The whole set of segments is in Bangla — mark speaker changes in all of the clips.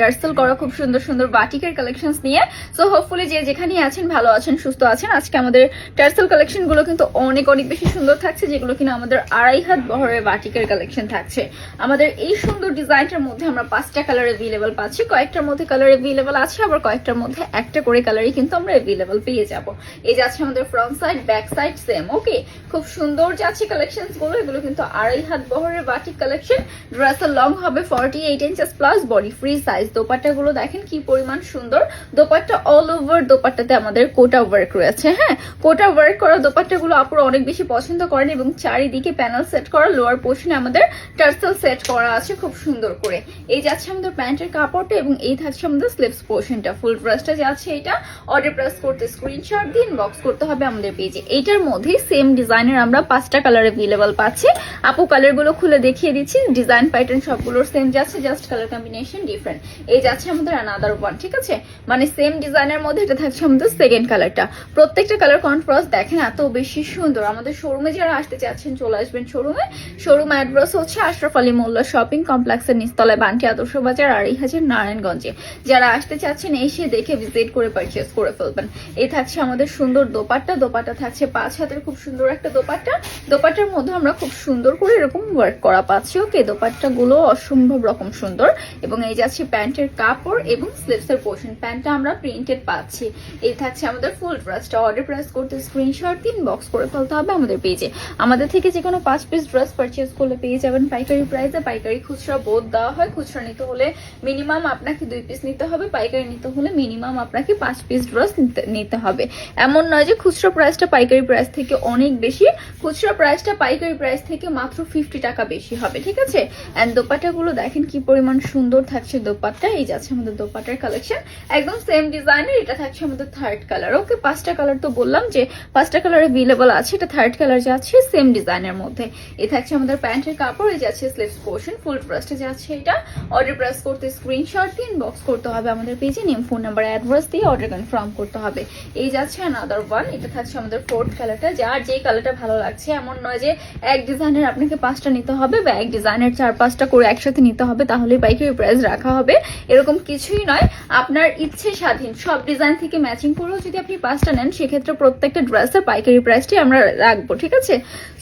Speaker 1: টার্সেল করা খুব সুন্দর সুন্দর বাটিকের কালেকশনস নিয়ে। সো হোপফুলি যে যেখানেই আছেন, ভালো আছেন, সুস্থ আছেন, আজকে আমাদের টার্সেল কালেকশনগুলো কিন্তু অনেক অনেক বেশি সুন্দর থাকছে, যেগুলো কিনা আমাদের আড়াই হাত বহরের বাটিকের কালেকশন থাকছে। আমাদের এই সুন্দর ডিজাইনটার মধ্যে আমরা পাঁচটা কালার অ্যাভেলেবল পাচ্ছি। কয়েকটার মধ্যে কালার অ্যাভেলেবল আছে, আবার কয়েকটার মধ্যে একটা করে কালারই কিন্তু আমরা অ্যাভেলেবল পেয়ে যাব। এই যাচ্ছে আমাদের front side back side same okay খুব সুন্দর যাচ্ছে কালেকশনসগুলো, এগুলো কিন্তু আড়াই হাত বহরের বাটিক কালেকশন ড্রেসের লং হবে forty eight inches plus body free size dupatta গুলো দেখেন কি পরিমাণ সুন্দর। দোপাট্টা অল ওভার দোপাট্টাতে আমাদের কোটা ওয়ার্ক রয়েছে হ্যাঁ? কোটা ওয়ার্ক করা দোপাট্টা গুলো আপুরা অনেক বেশি পছন্দ করেন এবং চারিদিকে প্যানেল সেট করা লোয়ার পোর্শনে আমাদের টার্সেল সেট করা আছে খুব সুন্দর করে। এই যাচ্ছে আমাদের প্যান্টের কাপড়টা এবং এই থাকছে আমাদের স্লিপস পোর্শনটা ফুল ড্রেসটা যাচ্ছে এটা অর্ডার প্রেস করতে স্ক্রিনশট দিয়ে ইনবক্স করতে হবে আমাদের পেজে এইটার মধ্যে সেম ডিজাইনের আমরা পাঁচটা কালার অ্যাভেলেবল পাচ্ছি। আপু কালারগুলো খুলে দেখিয়ে দিচ্ছি। ডিজাইন প্যাটার্ন সবগুলোর সেম যাচ্ছে জাস্ট কালার কম্বিনেশন ডিফারেন্ট এই যাচ্ছে আমাদের আনাদার ওয়ান ঠিক আছে? মানে সেম ডিজাইনের মধ্যে এটা থাকছে আমাদের সেকেন্ড কালারটা প্রত্যেকটা কালার কন্ট্রাস্ট দেখেন এত বেশি সুন্দর। আমাদের শোরুমে যারা আসতে চাচ্ছেন, চলে আসবেন শোরুমে শোরুম অ্যাড্রেস হচ্ছে আশরাফ আলী মোল্লা শপিং কমপ্লেক্সের নিচতলায় বান্টি আদর্শ বাজার আড়াই হাজার নারায়ণগঞ্জে। যারা আসতে চাচ্ছেন, এসে দেখে ভিজিট করে পারচেস করে ফেলবেন। এই থাকছে আমাদের সুন্দর দোপাট্টা। দোপাট্টা থাকছে পাঁচ হাতের খুব সুন্দর একটা দোপাট্টা। দোপাট্টার মধ্যে আমরা খুব সুন্দর করে এরকম ওয়ার্ক করা পাচ্ছি, ওকে? দোপাট্টা গুলো অসম্ভব রকম সুন্দর। এবং এই যাচ্ছে প্যান্টের কাপড় এবং স্লিপস এর পোর্শন প্যান্টটা আমরা প্রিন্টেড পাচ্ছি। এই থাকছে আমাদের ফুল ড্রেসটা অর্ডার প্রেস করতে স্ক্রিনশট দিন বক্স করে ফেলতে হবে আমাদের পেজে আমাদের থেকে যে কোনো পাঁচ পিস ড্রেস পারচেস করলে পেয়ে যাবেন পাইকারি প্রাইসে পাইকারি খুচরা বোধ দেওয়া হয়। খুচরা নিতে হলে মিনিমাম আপনাকে দুই পিস নিতে হবে। পাইকারি নিতে হলে মিনিমাম আপনাকে পাঁচ পিস ড্রেস নিতে হবে। এমন নয় যে খুচরা প্রাইসটা পাইকারি প্রাইস থেকে অনেক বেশি। খুচরা প্রাইসটা পাইকারি প্রাইস থেকে মাত্র ফিফটি টাকা বেশি হবে। ঠিক আছে? অ্যান্ড দোপাট্টাগুলো দেখেন কি পরিমাণ সুন্দর থাকছে দোপাট্টা এই যাচ্ছে আমাদের দোপাট্টার কালেকশন একদম সেম ডিজাইনের এটা থাকছে আমাদের থার্ড কালার ওকে পাঁচটা কালার তো বললাম যে, পাঁচটা কালার অ্যাভেলেবল আছে, এটা থার্ড কালার যাচ্ছে সেম ডিজাইনের মধ্যে। এ থাকছে আমাদের প্যান্টের কাপড়, এই যাচ্ছে স্লিভস পোর্শন ফুল ড্রেসটা যাচ্ছে এটা। অর্ডার প্রেস করতে স্ক্রিনশট দিয়ে ইনবক্স করতে হবে আমাদের পেজে নেম ফোন নাম্বার অ্যাড্রেস দিয়ে অর্ডার কনফার্ম করতে হবে। এই যাচ্ছে আনাদার ওয়ান এটা থাকছে আমাদের ফোর্থ কালারটা যার যে কালারটা ভালো লাগছে। এমন নয় যে এক ডিজাইনের আপনাকে পাঁচটা নিতে হবে বা এক ডিজাইনের চার পাঁচটা করে একসাথে নিতে হবে তাহলে পাইকারি প্রাইস রাখা হবে। এরকম কিছুই নয়। আপনার ইচ্ছে স্বাধীন। সব ডিজাইন থেকে ম্যাচিং করেও যদি আপনি পাঁচটা নেন, সেক্ষেত্রে প্রত্যেকটা ড্রেসের পাইকারি প্রাইসটি আমরা রাখব, ঠিক আছে?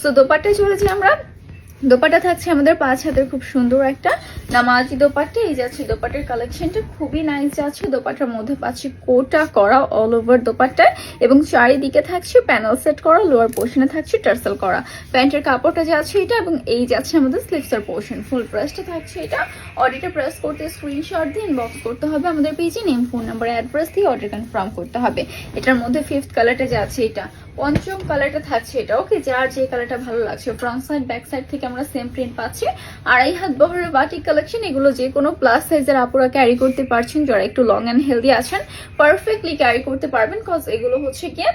Speaker 1: সো দোপাট্টায় চলেছি আমরা। দোপাটা থাকছে আমাদের পাঁচ হাতের, খুব সুন্দর একটা। নামাজি দোপাট্টা, এই যাচ্ছে দোপাটের কালেকশনটা খুবই নাইস যাচ্ছে দোপাটার মধ্যে পাচ্ছি কোটা করা অল ওভার দোপাট্টায় এবং চারিদিকে থাকছে প্যানেল সেট করা লোয়ার পোর্শনে থাকছে টার্সেল করা। প্যান্টের কাপড়টা যাচ্ছে এটা, এবং এই যাচ্ছে আমাদের স্লিপসের পোর্শন ফুল প্রেসটা থাকছে এটা। অর্ডারটা প্রেস করতে স্ক্রিনশট দিয়ে ইনবক্স করতে হবে আমাদের পেজে নেম ফোন নাম্বার অ্যাড্রেস দিয়ে অর্ডার কনফার্ম করতে হবে। এটার মধ্যে ফিফথ কালারটা যাচ্ছে এটা, পঞ্চম কালারটা থাকছে এটা। ওকে যার যে কালারটা ভালো লাগছে ফ্রন্ট সাইড ব্যাক সাইড থেকে আমরা সেম প্রিন্ট পাচ্ছি। আড়াই হাত বহরের বাটিক কালেকশন এগুলো যে কোনো প্লাস সাইজের আপুরা ক্যারি করতে পারছেন, যারা একটু লং অ্যান্ড হেলদি আছেন পারফেক্টলি ক্যারি করতে পারবেন কজ এগুলো হচ্ছে গিয়ে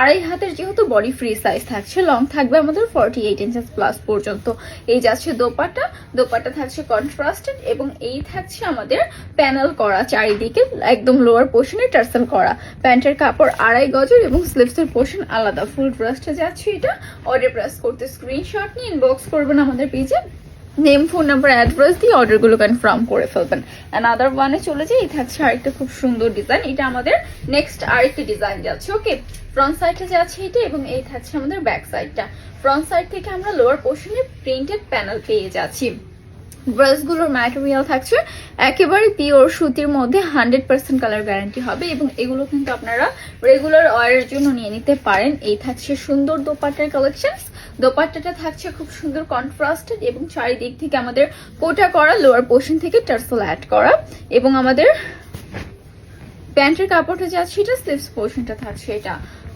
Speaker 1: আড়াই হাতের যেহেতু বডি ফ্রি সাইজ থাকছে লং থাকবে আমাদের ফর্টি এইট ইঞ্চেস প্লাস পর্যন্ত। এই যাচ্ছে দোপাট্টা দোপাট্টা থাকছে কন্ট্রাস্টেড এবং এই থাকছে আমাদের প্যানেল করা চারিদিকে, একদম লোয়ার পোর্শনে টার্সেল করা। প্যান্টের কাপড় আড়াই গজের এবং স্লিভসের পোর্শন আলাদা। ফুল ড্রেসটা যাচ্ছে এটা। অর্ডার প্রেস করতে স্ক্রিনশট নিয়ে ইনবক্স করবেন আমাদের পেজে। নেম ফোন নাম্বার অ্যাড্রেস দিয়ে অর্ডারগুলো কনফার্ম করে ফেলবেন। অ্যান্ড আদার ওয়ানে চলে যাই থাকছে আরেকটা খুব সুন্দর ডিজাইন এটা আমাদের নেক্সট আরেকটা ডিজাইন যাচ্ছে ওকে ফ্রন্ট সাইডটা যাচ্ছে এটা এবং এই থাকছে আমাদের ব্যাক সাইডটা ফ্রন্ট সাইড থেকে আমরা লোয়ার পোর্শনে প্রিন্টেড প্যানেল পেয়ে যাচ্ছি। ড্রেসগুলোর ম্যাটেরিয়াল থাকছে, একেবারে পিওর সুতির মধ্যে হান্ড্রেড পার্সেন্ট কালার গ্যারান্টি হবে এবং এগুলো কিন্তু আপনারা রেগুলার ওয়ারের জন্য নিয়ে নিতে পারেন। এই থাকছে সুন্দর দোপাট্টার কালেকশন দোপাট্টাটা থাকছে খুব সুন্দর কন্ট্রাস্টেড এবং চারিদিক থেকে আমাদের কোটা করা লোয়ার পোর্শন থেকে টার্সল অ্যাড করা এবং আমাদের প্যান্টের কাপড়টা যাচ্ছে এটা স্লিভস পোর্শনটা থাকছে এটা।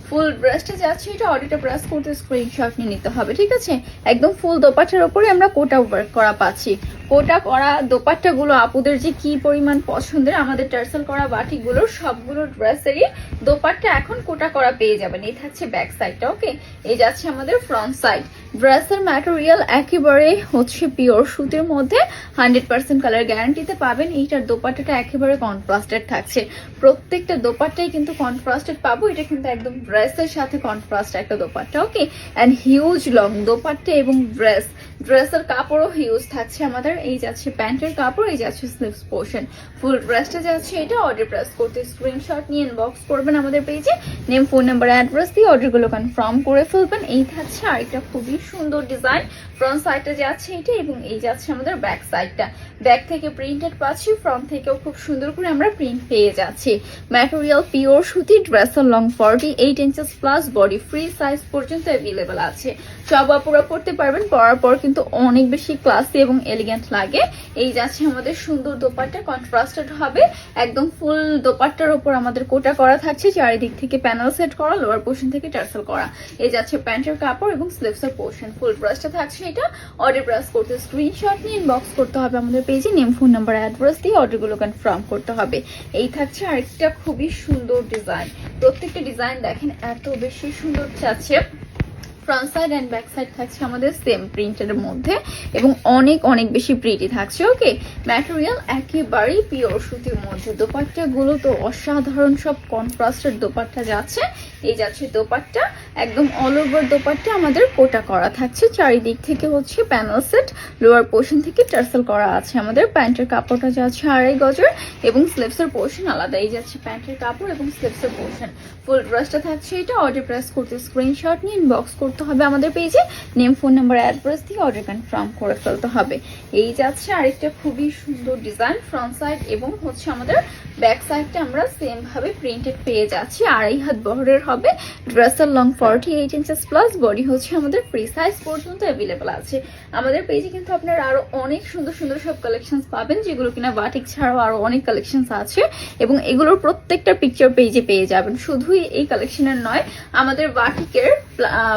Speaker 1: ফুল ব্রাশটা যাচ্ছে এটা অডিটা ব্রাশ করতে স্ক্রিনশট নিয়ে নিতে হবে, ঠিক আছে? একদম ফুল দোপাট্টার ওপরে আমরা কোটা ওয়ার্ক করা পাচ্ছি। কোটা করা দোপাট্টাগুলো আপুদের যে কি পরিমাণ পছন্দের, আমাদের টার্সেল করা বাটিগুলো, সবগুলো ড্রেসেরই দোপাট্টা এখন কোটা করা পেয়ে যাবেন। এই থাকছে ব্যাক সাইডটা ওকে এই যাচ্ছে আমাদের ফ্রন্ট সাইড ড্রেসের ম্যাটেরিয়াল একেবারে হচ্ছে পিওর সুতির মধ্যে হান্ড্রেড পার্সেন্ট কালার গ্যারান্টিতে পাবেন। এইটার দোপাট্টাটা একেবারে কন্ট্রাস্টেড থাকছে। প্রত্যেকটা দোপাট্টাই কিন্তু কন্ট্রাস্টেড পাবো। এটা কিন্তু একদম ড্রেসের সাথে কন্ট্রাস্ট একটা dupatta okay and huge long dupatta এবং ড্রেস ড্রেসের কাপড়ও হিউজ থাকছে আমাদের। এই যাচ্ছে প্যান্টের কাপড়, এই যাচ্ছে স্লিভস পোর্শন ফুল ড্রেসটা যাচ্ছে এটা অর্ডার প্রেস করতে স্ক্রিনশট নিয়ে ইনবক্স করবেন আমাদের পেজে নেম ফোন নাম্বার অ্যাড্রেস দিয়ে অর্ডারগুলো কনফার্ম করে ফেলবেন। এই থাকছে আরেকটা খুবই সুন্দর ডিজাইন ফ্রন্ট সাইডটা যাচ্ছে এটা এবং এই যাচ্ছে আমাদের ব্যাক সাইডটা ব্যাক থেকে প্রিন্টেড পাচ্ছি ফ্রন্ট থেকেও খুব সুন্দর করে আমরা প্রিন্ট পেয়ে যাচ্ছি। ম্যাটেরিয়াল পিওর সুতি ড্রেসের long forty eight inches plus body free size পর্যন্ত অ্যাভেলেবেল আছে। সব আপুরা পড়তে পারবেন, পরার পর কিন্তু অনেক বেশি ক্লাসি এবং এলিগেন্ট লাগে। এই যাচ্ছে আমাদের সুন্দর দোপাট্টা। কন্ট্রাস্টেড হবে। একদম ফুল দোপাট্টার উপর আমাদের কোটা করা থাকছে। চারিদিক থেকে প্যানেল সেট করা লোয়ার পোর্শন থেকে টার্সেল করা। এই যাচ্ছে প্যান্টের কাপড় এবং স্লিভসের পোর্শন ফুল ব্রাশটা থাকছে এটা। অর্ডার ব্রাশ করতে স্ক্রিনশট নিয়ে ইনবক্স করতে হবে আমাদের পেজে নেম ফোন নাম্বার অ্যাড্রেস দিয়ে অর্ডারগুলো কনফার্ম করতে হবে। এই থাকছে আরেকটা খুবই সুন্দর ডিজাইন প্রত্যেকটা ডিজাইন দেখেন, এত বেশি সুন্দর চাচ্ছে। Front side and back side থাকছে আমাদের সেম প্রিন্টের মধ্যে এবং অনেক অনেক বেশি প্রিটি থাকছে ওকে ম্যাটেরিয়াল একেবারেই পিওর সুতির মধ্যে। দোপাট্টাগুলো তো অসাধারণ সব কন্ট্রাস্টের দোপাট্টা যাচ্ছে। এই যাচ্ছে দোপাট্টা, একদম অল ওভার দোপাট্টা আমাদের কোটা করা থাকছে। চারিদিক থেকে হচ্ছে প্যানেল সেট লোয়ার পোর্শন থেকে টার্সেল করা আছে আমাদের। প্যান্টের কাপড়টা যাচ্ছে আড়াই গজের এবং স্লিভসের পোর্শন আলাদা। এই যাচ্ছে প্যান্টের কাপড় এবং স্লিভসের পোর্শন ফুল ড্রেসটা থাকছে এটা। অর্ডার প্রেস করতে স্ক্রিনশট নিয়ে ইনবক্স করতে হবে আমাদের পেজে নেম ফোন নাম্বার অ্যাড্রেস দিয়ে অর্ডার কনফার্ম করে ফেলতে হবে। এই যাচ্ছে আরেকটা খুবই সুন্দর ডিজাইন ফ্রন্ট সাইড এবং হচ্ছে আমাদের ব্যাক সাইডটা আমরা সেম ভাবে প্রিন্টেড পেয়ে যাচ্ছি। আড়াই হাত বহরের হবে ড্রেসের long forty eight inches plus body হচ্ছে আমাদের ফ্রি সাইজ পর্যন্ত অ্যাভেলেবেল আছে। আমাদের পেজে কিন্তু আপনারা আরও অনেক সুন্দর সুন্দর সব কালেকশন পাবেন, যেগুলো কিনা বাটিক ছাড়াও আরও অনেক কালেকশন আছে এবং এগুলোর প্রত্যেকটা পিকচার পেজে পেয়ে যাবেন। শুধুই এই কালেকশনের নয়, আমাদের বাটিকের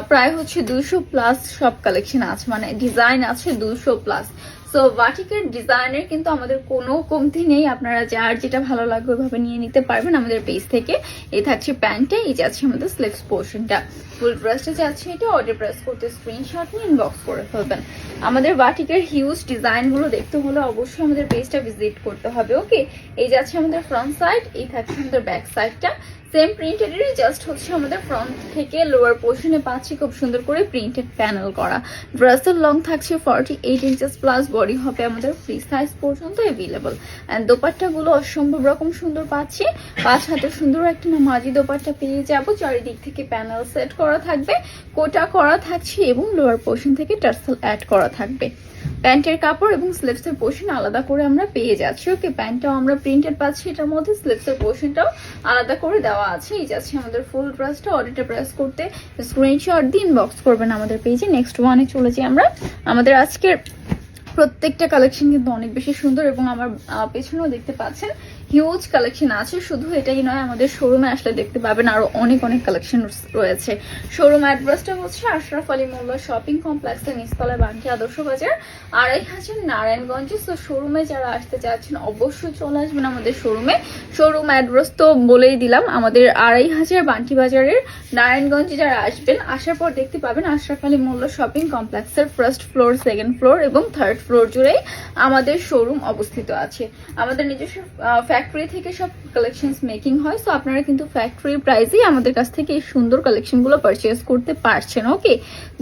Speaker 1: প্রায় হচ্ছে দুইশো প্লাস সব কালেকশন আছে মানে ডিজাইন আছে দুইশো প্লাস সো বাটিকের ডিজাইনের কিন্তু আমাদের কোনো কমতি নেই, আপনারা যার যেটা ভালো লাগবে ওইভাবে নিয়ে নিতে পারবেন আমাদের পেজ থেকে। এই থাকছে প্যান্টটা এই যাচ্ছে আমাদের স্লিভস পোর্শনটা ফুল ড্রেসটা যাচ্ছে এটা অর্ডার প্রেস করতে স্ক্রিনশট নিয়ে ইনবক্স করে ফেলবেন। আমাদের বাটিকের হিউজ ডিজাইনগুলো দেখতে হলে অবশ্যই আমাদের পেজটা ভিজিট করতে হবে ওকে এই যাচ্ছে আমাদের ফ্রন্ট সাইড এই থাকছে আমাদের ব্যাক সাইডটা সেম প্রিন্টেডেরই জাস্ট হচ্ছে আমাদের ফ্রন্ট থেকে লোয়ার পোর্শনে পাচ্ছি খুব সুন্দর করে প্রিন্টেড প্যানেল করা। ড্রেসের লং থাকছে forty eight inches plus body হবে আমাদের ফ্রি সাইজ পর্যন্ত অ্যাভেলেবল অ্যান্ড দোপাট্টাগুলো অসম্ভব রকম সুন্দর পাচ্ছি। পাঁচ হাতে সুন্দর একটা নামাজি দোপাট্টা পেয়ে যাব। চারিদিক থেকে প্যানেল সেট করা থাকবে। কোটা করা থাকছে এবং লোয়ার পোর্শন থেকে টার্সেল অ্যাড করা থাকবে। প্যান্টের কাপড় এবং স্লিপসের পোর্শন আলাদা করে আমরা পেয়ে যাচ্ছি। ওকে, প্যান্টটাও আমরা প্রিন্টেড পাচ্ছি, এটার মধ্যে স্লিপসের পোর্শনটাও আলাদা করে দেওয়া আছে। এই যাচ্ছে আমাদের ফুল ড্রেসটা অডিটে প্রেস করতে স্ক্রিনশট দিন বক্স করবেন আমাদের পেজে নেক্সট ওয়ানে চলে যাই আমরা। আমাদের আজকের প্রত্যেকটা কালেকশন কিন্তু অনেক বেশি সুন্দর এবং আমার পেছনেও দেখতে পাচ্ছেন হিউজ কালেকশন আছে, শুধু এটাই নয়, আমাদের শোরুমে আসলে দেখতে পাবেন আরও অনেক অনেক কালেকশন রয়েছে। শোরুম অ্যাড্রেসটা হচ্ছে আশরাফ আলী মোল্লা শপিং কমপ্লেক্সের নিচতলায় বাঙ্কি আদর্শ বাজার, আড়াই হাজার নারায়ণগঞ্জে। তো শোরুমে যারা আসতে চাচ্ছেন, অবশ্যই চলে আসবেন আমাদের শোরুমে শোরুম অ্যাড্রেস তো বলেই দিলাম, আমাদের আড়াই হাজার বান্টি বাজারের নারায়ণগঞ্জে যারা আসবেন, আসার পর দেখতে পাবেন আশরাফ আলী মোল্লা শপিং কমপ্লেক্সের ফার্স্ট ফ্লোর সেকেন্ড ফ্লোর এবং থার্ড ফ্লোর জুড়েই আমাদের শোরুম অবস্থিত আছে। আমাদের নিজস্ব ফ্যাক্টরি থেকে সব কালেকশনস মেকিং হয় সো আপনারা কিন্তু ফ্যাক্টরি প্রাইসেই আমাদের কাছ থেকে এই সুন্দর কালেকশনগুলো পারচেজ করতে পারছেন ওকে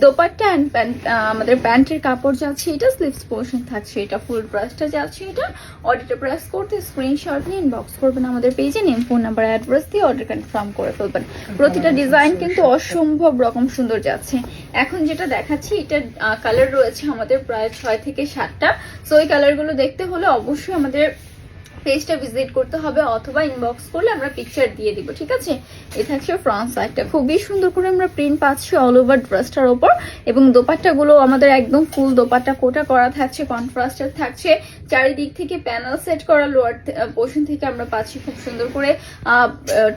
Speaker 1: দোপাট্টা অ্যান্ড প্যান্ট আমাদের প্যান্টের কাপড় যাচ্ছে এটা স্লিভস পোর্শন থাকছে এটা ফুল ব্রাশটা যাচ্ছে এটা অর্ডারটা প্রেস করতে স্ক্রিনশট নিয়ে ইনবক্স করবেন আমাদের পেজে নেম ফোন নাম্বার অ্যাড্রেস দিয়ে অর্ডার কনফার্ম করে ফেলবেন। প্রতিটা ডিজাইন কিন্তু অসম্ভব রকম সুন্দর যাচ্ছে। এখন যেটা দেখাচ্ছি এটা কালার রয়েছে আমাদের প্রায় ছয় থেকে সাতটা সো এই কালারগুলো দেখতে হলে অবশ্যই আমাদের পেজটা ভিজিট করতে হবে অথবা ইনবক্স করলে আমরা পিকচার দিয়ে দিব, ঠিক আছে? এ থাকছে ফ্রন্ট সাইডটা খুবই সুন্দর করে আমরা প্রিন্ট পাচ্ছি অল ওভার ড্রেসটার ওপর এবং দোপাট্টাগুলো আমাদের একদম ফুল দোপাট্টা কোটা করা থাকছে কন্ট্রাস্টের থাকছে। চারিদিক থেকে প্যানেল সেট করা লোয়ার পোর্শন থেকে আমরা পাচ্ছি খুব সুন্দর করে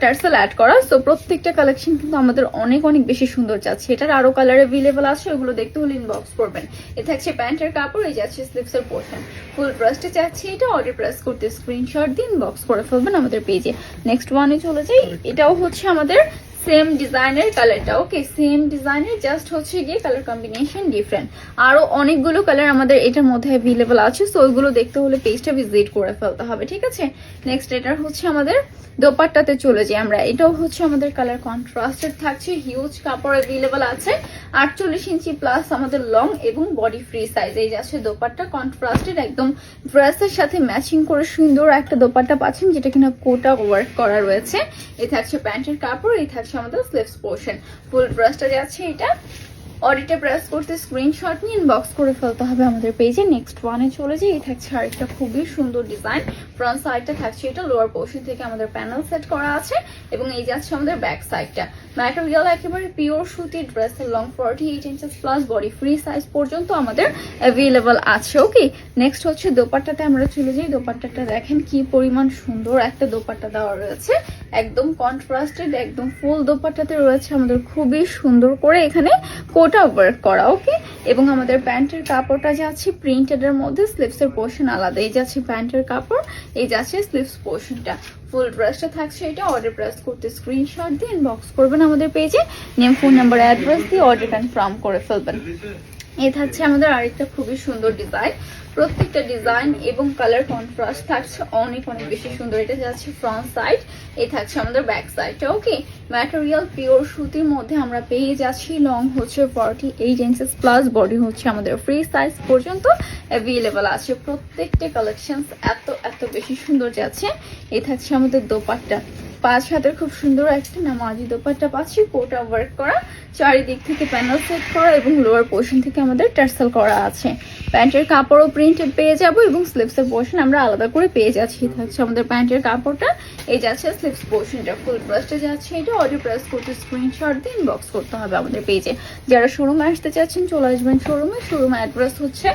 Speaker 1: টার্সেল অ্যাড করা। সো প্রত্যেকটা কালেকশন কিন্তু আমাদের অনেক অনেক বেশি সুন্দর যাচ্ছে। এটার আরও কালার অ্যাভেলেবল আছে ওগুলো দেখতে হলে ইনবক্স করবেন। এ থাকছে প্যান্টের কাপড় এই যাচ্ছে স্লিপসের পোর্শন ফুল ড্রেসটা চাচ্ছি এটা অর্ডার প্রেস করতে স্ক্রিনশট দিয়ে ইনবক্স করে ফেলবেন আমাদের পেজে নেক্সট ওয়ানে চলে যাই। এটাও হচ্ছে আমাদের সেম ডিজাইনের কালারটা ওকে সেম ডিজাইনের জাস্ট হচ্ছে গিয়ে কালার কম্বিনেশন ডিফারেন্ট আরও অনেকগুলো কালার আমাদের এটার মধ্যে অ্যাভেলেবল আছে সো ওইগুলো দেখতে হলে পেজটা ভিজিট করে ফেলতে হবে, ঠিক আছে? নেক্সট এটার হচ্ছে আমাদের দোপাট্টাতে চলে যাই আমরা। এটাও হচ্ছে আমাদের কালার কন্ট্রাস্টেড থাকছে হিউজ কাপড় অ্যাভেলেবল আছে। আটচল্লিশ ইঞ্চি প্লাস আমাদের লং এবং বডি ফ্রি সাইজ এই যাচ্ছে দোপাট্টা কন্ট্রাস্টেড একদম ড্রেসের সাথে ম্যাচিং করে সুন্দর একটা দোপাট্টা পাচ্ছেন, যেটা কিনা কোটা ওয়ার্ক করা রয়েছে। এই থাকছে প্যান্টের কাপড়, এই থাকছে আমাদের স্লিভস পোর্শন ফুল ড্রেসটা যাচ্ছে এটা অডিটে প্রেস করতে স্ক্রিনশট নিয়ে ইনবক্স করে ফেলতে হবে আমাদের পেজে নেক্সট ওয়ানে চলে যাই, এই থাকছে আরেকটা খুবই সুন্দর ডিজাইন ফ্রন্ট সাইডটা থাকছে এটা লোয়ার পোর্শন থেকে আমাদের প্যানেল সেট করা আছে, এবং এই যাচ্ছে আমাদের ব্যাক সাইডটা ম্যাটেরিয়াল একেবারে পিওর সুতি ড্রেসের long forty eight inches plus body free size পর্যন্ত আমাদের অ্যাভেলেবল আছে ওকে নেক্সট হচ্ছে দোপাট্টাতে আমরা চলে যাই। দোপাট্টাটা দেখেন কি পরিমাণ সুন্দর একটা দোপাট্টা দেওয়া রয়েছে। একদম কন্ট্রাস্টেড একদম ফুল দোপাট্টাতে রয়েছে আমাদের খুবই সুন্দর করে এখানে কোটা ওয়ার্ক করা ওকে এবং আমাদের প্যান্টের কাপড়টা যাচ্ছে প্রিন্টেড এর মধ্যে স্লিভস এর পোর্শন আলাদা এই যাচ্ছে প্যান্টের কাপড়, এই যাচ্ছে স্লিভস পোর্শনটা ফুল ড্রেসটা থাকছে এটা অর্ডার প্রেস করতে স্ক্রিনশট দিয়ে ইনবক্স করবেন আমাদের পেজে নেম ফোন নাম্বার অ্যাড্রেস দিয়ে অর্ডার কনফার্ম করে ফেলবেন। এ থাকছে আমাদের আরেকটা খুবই সুন্দর ডিজাইন প্রত্যেকটা ডিজাইন এবং কালার কন্ট্রাস্ট থাকছে অনেক অনেক বেশি সুন্দর। এটা যাচ্ছে ফ্রন্ট সাইড এই থাকছে আমাদের ব্যাক সাইডটা ওকে ম্যাটেরিয়াল পিওর সুতির মধ্যে আমরা পেয়ে যাচ্ছি। লং হচ্ছে forty eight inches plus body হচ্ছে আমাদের ফ্রি সাইজ পর্যন্ত অ্যাভেলেবেল আছে। প্রত্যেকটা কালেকশন এত এত বেশি সুন্দর যাচ্ছে। এই থাকছে আমাদের দোপাট্টা। পাঁচ হাতের খুব সুন্দর একটা নামাজি দোপাট্টা পাচ্ছি। কোটা ওয়ার্ক করা, চারিদিক থেকে প্যানেল সেট করা এবং লোয়ার পোর্শন থেকে আমাদের টার্সেল করা আছে। প্যান্টের কাপড়ও প্রিন্টেড পেয়ে যাব এবং স্লিভসের পোর্শন আমরা আলাদা করে পেয়ে যাচ্ছি। হচ্ছে আমাদের প্যান্টের কাপড়টা। এই যাচ্ছে স্লিভস পোর্শনটা ফুল প্রেসটা যাচ্ছে এটা। অডিও প্রেস করতে স্ক্রিনশট দিয়ে ইনবক্স করতে হবে আমাদের পেজে যারা শোরুমে আসতে চাচ্ছেন, চলে আসবেন শোরুমে শোরুম অ্যাড্রেস হচ্ছে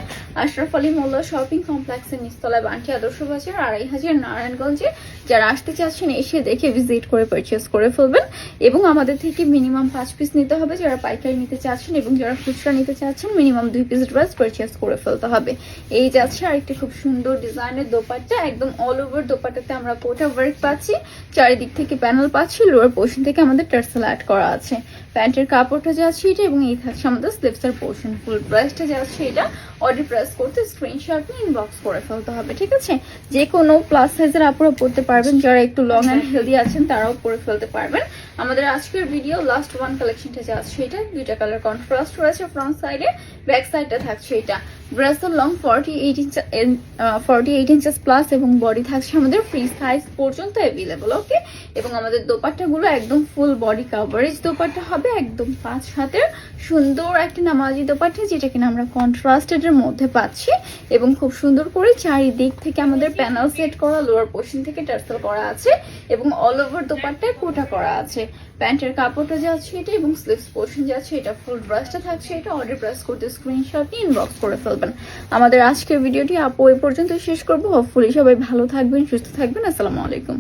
Speaker 1: আশরাফ আলী মোল্লা শপিং কমপ্লেক্সের নিচতলায় বান্টি আদর্শ বাজার আড়াই হাজার নারায়ণগঞ্জে। যারা আসতে চাচ্ছেন, এসে দেখে ভিজিট করে পারচেস করে ফেলবেন। এবং আমাদের থেকে মিনিমাম পাঁচ পিস নিতে হবে। যারা পাইকারি নিতে চাচ্ছেন এবং যারা খুচরা নিতে চাচ্ছেন মিনিমাম দুই পিস ড্রেস পারচেস করে ফেলতে হবে। এই যাচ্ছে আরেকটি খুব সুন্দর ডিজাইনের দোপাট্টা, একদম অল ওভার দোপাট্টাতে আমরা কোটা ওয়ার্ক পাচ্ছি। চারিদিক থেকে প্যানেল পাচ্ছি লোয়ার পোর্শন থেকে আমাদের টার্সেল অ্যাড করা আছে। প্যান্টের কাপড়টা যাচ্ছে এটা এবং এই থাকছে আমাদের স্লিভসের পোর্শন ফুল প্রাইসটা যাচ্ছে এটা অর্ডার প্রেস করতে স্ক্রিনশট নিয়ে ইনবক্স করে ফেলতে হবে, ঠিক আছে? যে কোনো প্লাস সাইজের আপুরা পড়তে পারবেন, যারা একটু লং অ্যান্ড হেলদি আছেন, তারাও পরে ফেলতে পারবেন। আমাদের আজকের ভিডিও লাস্ট ওয়ান কালেকশনটা যাচ্ছে এটা দুইটা কালার কন্ট্রাস্ট রয়েছে ফ্রন্ট সাইডে ব্যাক সাইডটা থাকছে এটা। ড্রেসের long forty eight inch forty eight inches plus এবং বডি থাকছে আমাদের ফ্রি সাইজ পর্যন্ত অ্যাভেলেবল ওকে এবং আমাদের দোপাট্টাগুলো একদম ফুল বডি কাভারেজ দোপাট্টা হবে। একদম পাঁচ হাতের সুন্দর একটা নামাজি দোপাট্টা, যেটা কিনা আমরা কন্ট্রাস্টেড এর মধ্যে পাচ্ছি এবং খুব সুন্দর করে চারিদিক থেকে আমাদের প্যানেল সেট করা লোয়ার পোর্শন থেকে টার্সেল করা আছে এবং অল ওভার দোপাট্টায় কোটা করা আছে। প্যান্টের কাপড়টা যাচ্ছে এটা এবং স্লিভস পোর্শন যাচ্ছে, এটা ফুল ব্রাশটা থাকছে, এটা অর্ডার প্রেস করতে স্ক্রিনশট নিয়ে ইনবক্স করে ফেলবেন। আমাদের আজকের ভিডিওটি আপু এই পর্যন্ত শেষ করব। হোপফুলি সবাই ভালো থাকবেন, সুস্থ থাকবেন। আসসালামু আলাইকুম।